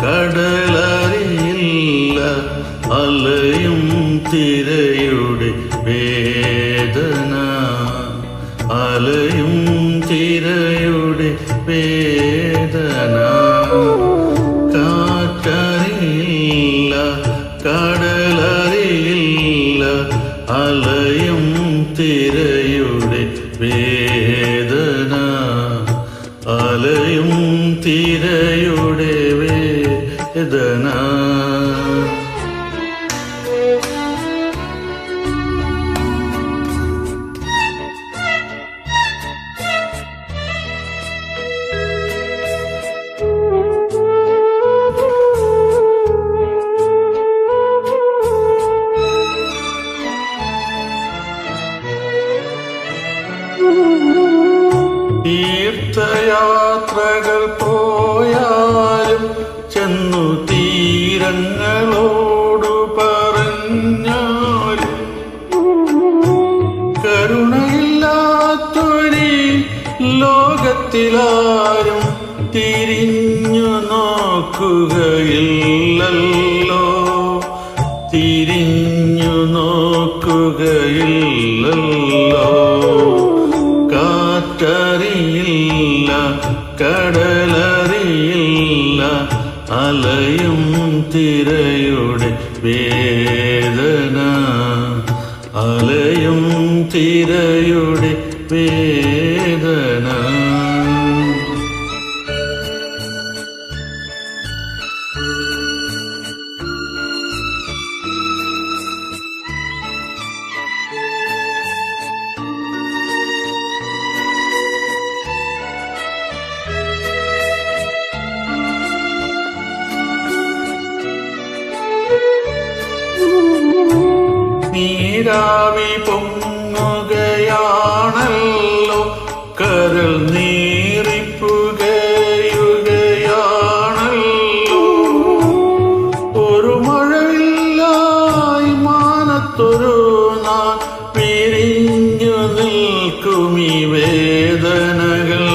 കടലറിയില്ല അലയും തിരയുടെ വേദന. അലയും തിരയുടെ വേദന. കാറ്ററിയില്ല കടലറിയില്ല അലയും അലയും തീരയുടെ വേദന. തീർത്ഥയാത്രകൾ പോയാലും ചെന്നു തീരങ്ങളോടു പറഞ്ഞാലും കരുണയില്ലാത്തൊരി ലോകത്തിലാരും തിരിഞ്ഞു നോക്കുകയില്ലല്ലോ. തിരിഞ്ഞു നോക്കുകയില്ലല്ലോ കടലറിയില്ല. അലയും തിരയുടെ വേദന. അലയും തിരയുടെ വേദന നീരാവി പൊങ്ങുകയാണല്ലോ കരൾ നീറിപ്പുകയുകയാണല്ലോ. ഒരു മഴവില്ലായി മാനത്തൊരു നാൾ പിരിഞ്ഞു നിൽക്കുമീ വേദനകൾ.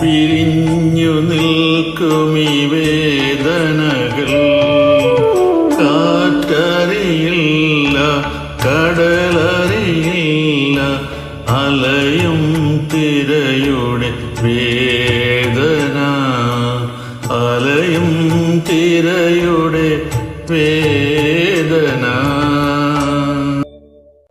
പിരിഞ്ഞു നിൽക്കുമീ വേദനകൾ. കടലറിയില്ല അലയും തിരയുടെ വേദന. അലയും വേദന